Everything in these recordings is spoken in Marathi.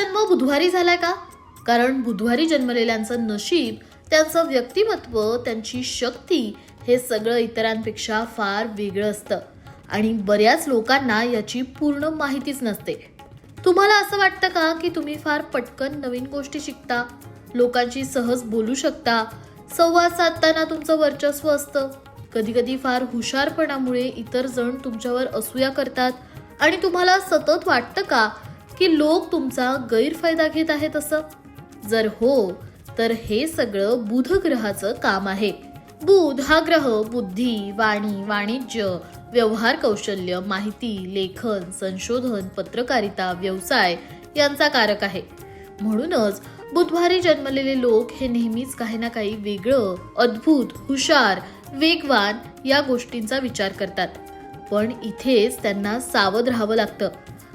जन्म बुधवारी झालाय का? कारण बुधवारी जन्मलेल्यांचं नशीब त्यांचं व्यक्तिमत्व त्यांची शक्ती हे सगळं इतरांपेक्षा फार वेगळं असतं. आणि बऱ्याच लोकांना याची पूर्ण माहितीच नसते. तुम्हाला असं वाटतं का की तुम्ही फार पटकन नवीन गोष्टी शिकता? लोकांशी सहज बोलू शकता? संवाद साधताना तुमचं वर्चस्व असतं. कधी कधी फार हुशारपणामुळे इतर जण तुमच्यावर असूया करतात. आणि तुम्हाला सतत वाटतं का की लोक तुमचा गैरफायदा घेत आहेत असं? जर हो तर हे सगळं बुध ग्रहाचं काम आहे. बुध हा ग्रह बुद्धी वाणी वाणिज्य व्यवहार कौशल्य माहिती लेखन संशोधन पत्रकारिता व्यवसाय यांचा कारक आहे. म्हणूनच बुधवारी जन्मलेले लोक हे नेहमीच काही ना काही वेगळं अद्भुत हुशार वेगवान या गोष्टींचा विचार करतात. पण इथेच त्यांना सावध राहावं लागतं.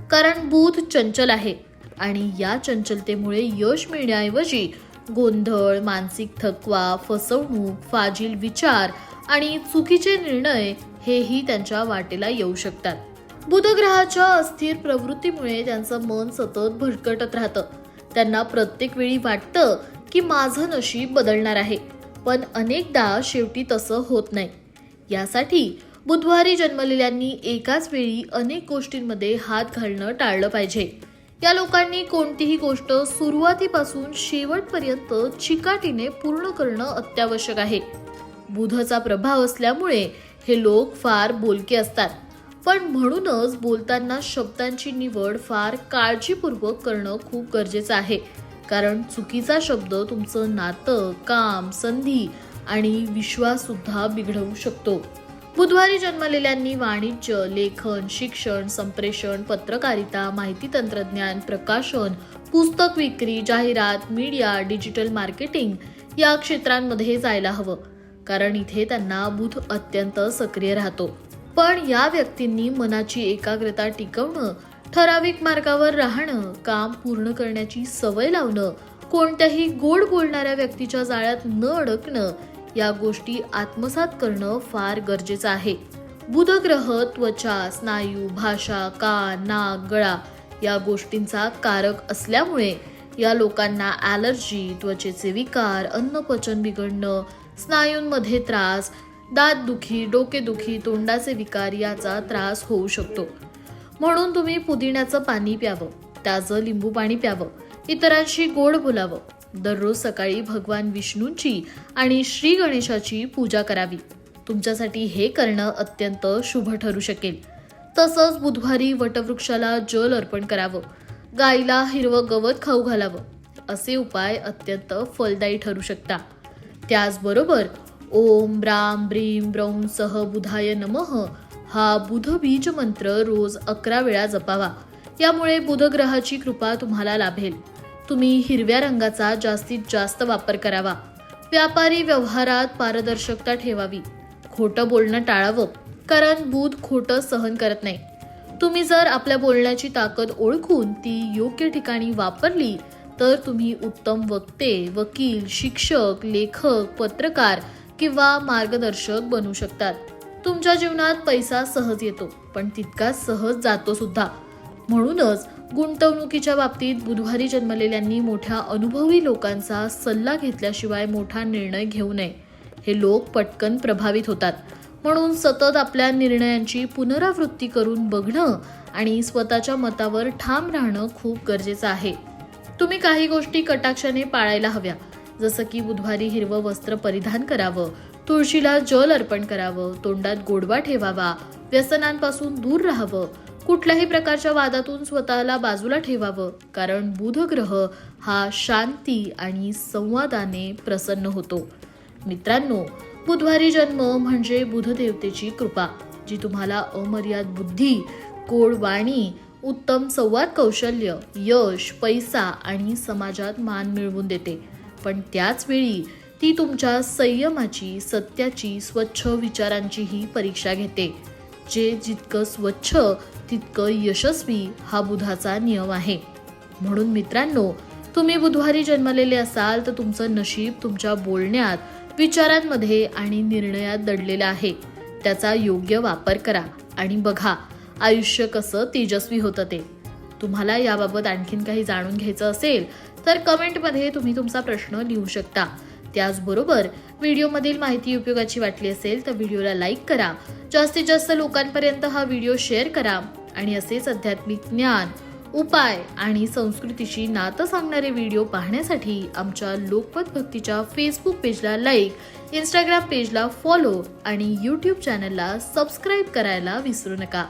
कारण बुध चंचल आहे. आणि या चंचलतेमुळे यश मिळण्याऐवजी गोंधळ मानसिक थकवा फसवणूक फाजील विचार आणि चुकीचे निर्णय हेही त्यांच्या वाटेला येऊ शकतात. बुधग्रहाच्या अस्थिर प्रवृत्तीमुळे त्यांचं मन सतत भरकटत राहतं. त्यांना प्रत्येक वेळी वाटतं की माझं नशीब बदलणार आहे. पण अनेकदा शेवटी तसं होत नाही. यासाठी बुधवारी जन्मलेल्यांनी एकाच वेळी अनेक गोष्टींमध्ये हात घालणं टाळलं पाहिजे. या लोकांनी कोणतीही गोष्ट सुरुवातीपासून शेवटपर्यंत चिकाटीने पूर्ण करणं अत्यावश्यक आहे. बुधचा प्रभाव असल्यामुळे हे लोक फार बोलके असतात. पण म्हणूनच बोलताना शब्दांची निवड फार काळजीपूर्वक करणं खूप गरजेचं आहे. कारण चुकीचा शब्द तुमचं नातं काम संधी आणि विश्वास सुद्धा बिघडवू शकतो. बुधवारी जन्मलेल्यांनी वाणिज्य लेखन शिक्षण संप्रेषण पत्रकारिता माहिती तंत्रज्ञान प्रकाशन पुस्तक विक्री जाहिरात मीडिया डिजिटल मार्केटिंग या क्षेत्रांमध्ये जायला हवं. कारण इथे त्यांना बुध अत्यंत सक्रिय राहतो. पण या व्यक्तींनी मनाची एकाग्रता टिकवणं ठराविक मार्गावर राहणं काम पूर्ण करण्याची सवय लावणं कोणत्याही गोड बोलणाऱ्या व्यक्तीच्या जाळ्यात न अडकणं या गोष्टी आत्मसात करणं फार गरजेचं आहे. बुध ग्रह त्वचा स्नायू भाषा कान नाक गळा या गोष्टींचा कारक असल्यामुळे या लोकांना ॲलर्जी त्वचेचे विकार अन्नपचन बिघडणं स्नायूंमध्ये त्रास दातदुखी डोकेदुखी तोंडाचे विकार याचा त्रास होऊ शकतो. म्हणून तुम्ही पुदिन्याचं पाणी प्यावं त्याचं लिंबू पाणी प्यावं इतरांशी गोड बोलावं दररोज सकाळी भगवान विष्णूंची आणि श्री गणेशाची पूजा करावी. तुमच्यासाठी हे करणं अत्यंत शुभ ठरू शकेल. तसंच बुधवारी वटवृक्षाला जल अर्पण करावं. गायीला हिरवं गवत खाऊ घालावं. असे उपाय अत्यंत फलदायी ठरू शकता. त्याचबरोबर ओम राम ब्रीम ब्रौम सह बुधाय नमः हा बुध बीज मंत्र रोज अकरा वेळा जपावा. यामुळे बुधग्रहाची कृपा तुम्हाला लाभेल. तुम्ही हिरव्या रंगाचा जास्तीत जास्त वापर करावा. व्यापारी व्यवहारात पारदर्शकता ठेवावी. खोटं बोलणं टाळावं कारण बुध खोटं सहन करत नाही. तुम्ही जर आपल्या बोलण्याची ताकद ओळखून ती योग्य ठिकाणी वापरली तर तुम्ही उत्तम वक्ते वकील शिक्षक लेखक पत्रकार किंवा मार्गदर्शक बनू शकतात. तुमच्या जीवनात पैसा सहज येतो पण तितकाच सहज जातो सुद्धा. म्हणूनच गुंतवणुकीच्या बाबतीत बुधवारी जन्मलेल्यांनी मोठ्या अनुभवी लोकांचा सल्ला घेतल्याशिवाय मोठा निर्णय घेऊ नये. हे लोक पटकन प्रभावित होतात. म्हणून सतत आपल्या निर्णयांची पुनरावृत्ती करून बघणं आणि स्वतःच्या मतावर ठाम राहणं खूप गरजेचं आहे. तुम्ही काही गोष्टी कटाक्षाने पाळायला हव्या. जसं की बुधवारी हिरवं वस्त्र परिधान करावं तुळशीला जल अर्पण करावं तोंडात गोडवा ठेवावा व्यसनांपासून दूर राहावं कुठल्याही प्रकारच्या वादातून स्वतःला बाजूला ठेवावं. कारण बुध ग्रह हा शांती आणि संवादाने प्रसन्न होतो. मित्रांनो बुधवारी जन्म म्हणजे बुधदेवतेची कृपा जी तुम्हाला अमर्याद बुद्धी गोड वाणी उत्तम संवाद कौशल्य यश पैसा आणि समाजात मान मिळवून देते. पण त्याचवेळी ती तुमच्या संयमाची सत्याची स्वच्छ विचारांचीही परीक्षा घेते. जे जितकं स्वच्छ तितकं यशस्वी हा बुधाचा नियम आहे. म्हणून मित्रांनो तुम्ही बुधवारी जन्मलेले असाल तर तुमचं नशीब तुमच्या बोलण्यात विचारांमध्ये आणि निर्णयात दडलेलं आहे. त्याचा योग्य वापर करा आणि बघा आयुष्य कसं तेजस्वी होतं ते. तुम्हाला याबाबत आणखीन काही जाणून घ्यायचं असेल तर कमेंटमध्ये तुम्ही तुमचा प्रश्न लिहू शकता. त्याचबरोबर व्हिडिओमधील माहिती उपयोगाची वाटली असेल तर व्हिडिओला लाईक करा. जास्तीत जास्त लोकांपर्यंत हा व्हिडिओ शेअर करा. आणि असेच आध्यात्मिक ज्ञान उपाय आणि संस्कृतीशी नातं सांगणारे व्हिडिओ पाहण्यासाठी आमच्या लोकमत भक्तीच्या फेसबुक पेजला लाईक इंस्टाग्राम पेजला फॉलो आणि यूट्यूब चॅनलला सबस्क्राईब करायला विसरू नका.